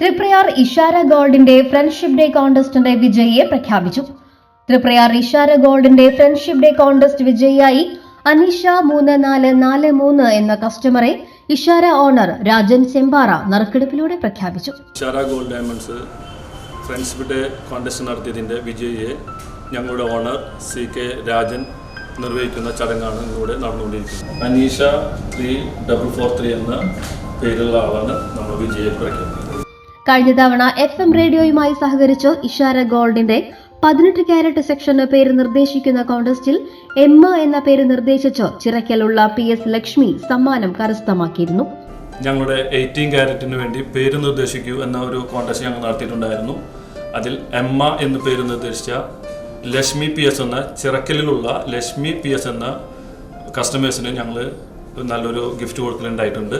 ത്രിപ്രയാർ ഇഷാര ഗോൾഡിന്റെ friendship day കോൺടെസ്റ്റിന്റെ വിജയിയെ പ്രഖ്യാപിച്ചു. ത്രിപ്രയാർ ഇഷാര ഗോൾഡിന്റെ ഫ്രണ്ട്ഷിപ്പ് ഡേ കോൺടെസ്റ്റ് വിജയിയായി അനീഷ മൂന്ന് നാല് നാല് മൂന്ന് എന്ന കസ്റ്റമറെ ഇഷാര ഓണർ രാജൻ സെമ്പാറ നറുക്കെടുപ്പിലൂടെ പ്രഖ്യാപിച്ചു. Ishara gold diamonds friendship day contest നടത്തിയതിന്റെ വിജയിയെ ഞങ്ങളുടെ ഓണർ സി കെ രാജൻ നിർവഹിക്കുന്ന ചടങ്ങാണ് ഇന്നിവിടെ നടന്നുകൊണ്ടിരിക്കുന്നത്. Aneesha three double four three എന്ന പേരുള്ള ആളാണ് നമ്മൾ വിജയെ പ്രഖ്യാപിക്കുന്നത്. കഴിഞ്ഞ തവണ എഫ് എം റേഡിയോയുമായി സഹകരിച്ച് ഇഷാര ഗോൾഡിന്റെ പതിനെട്ട് ക്യാരറ്റ് സെക്ഷന് പേര് നിർദ്ദേശിക്കുന്ന കോൺടെസ്റ്റിൽ എം എന്ന പേര് നിർദ്ദേശിച്ച് ചിറക്കലുള്ള പി എസ് ലക്ഷ്മി സമ്മാനം കരസ്ഥമാക്കിയിരുന്നു. ഞങ്ങളുടെ എയ്റ്റീൻ ക്യാരറ്റിന് വേണ്ടി പേര് നിർദ്ദേശിക്കൂ എന്ന ഒരു കോൺടെസ്റ്റ് ഞങ്ങൾ നടത്തിയിട്ടുണ്ടായിരുന്നു. അതിൽ എം എന്ന് പേര് നിർദ്ദേശിച്ച ലക്ഷ്മി പി എസ് എന്ന ചിറക്കലിലുള്ള ലക്ഷ്മി പി എസ് എന്ന കസ്റ്റമേഴ്സിന് ഞങ്ങൾ നല്ലൊരു ഗിഫ്റ്റ് കൊടുക്കലുണ്ടായിട്ടുണ്ട്.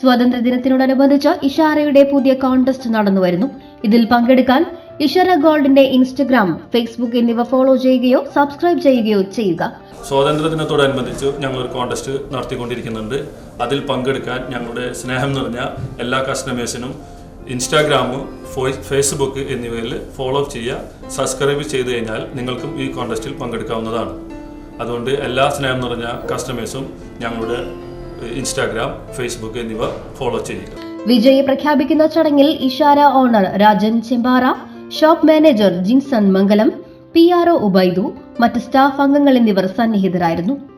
സ്വാതന്ത്ര്യ ദിനത്തിനോടനുബന്ധിച്ച് ഇഷാരയുടെ പുതിയ കോൺടെസ്റ്റ് നടന്നുവരുന്നു. ഇതിൽ പങ്കെടുക്കാൻ ഇഷറ ഗോൾഡിന്റെ ഇൻസ്റ്റഗ്രാം ഫേസ്ബുക്ക് എന്നിവ ഫോളോ ചെയ്യുകയോ സബ്സ്ക്രൈബ് ചെയ്യുകയോ ചെയ്യുക. സ്വാതന്ത്ര്യ ദിനത്തോടനുബന്ധിച്ച് ഒരു കോൺടെസ്റ്റ് നടത്തിക്കൊണ്ടിരിക്കുന്നുണ്ട്. അതിൽ പങ്കെടുക്കാൻ ഞങ്ങളുടെ സ്നേഹം നിറഞ്ഞ എല്ലാ കസ്റ്റമേഴ്സിനും ഇൻസ്റ്റാഗ്രാമ് ഫോയ്- ഫേസ്ബുക്ക് എന്നിവയിൽ ഫോളോ ചെയ്യുക സബ്സ്ക്രൈബ് ചെയ്തു കഴിഞ്ഞാൽ നിങ്ങൾക്കും ഈ കോൺടെസ്റ്റിൽ പങ്കെടുക്കാവുന്നതാണ്. അതുകൊണ്ട് എല്ലാ സ്നേഹം നിറഞ്ഞ കസ്റ്റമേഴ്സും ഞങ്ങളുടെ ഇൻസ്റ്റാഗ്രാം ഫേസ്ബുക്ക് എന്നിവ ഫോളോ ചെയ്യുക. വിജയി പ്രഖ്യാപിക്കുന്ന ചടങ്ങിൽ Ishara owner Rajan Chembara shop manager Jinson Mangalam P R O Ubaidu മറ്റ് സ്റ്റാഫ് അംഗങ്ങൾ എന്നിവർ സന്നിഹിതരായിരുന്നു.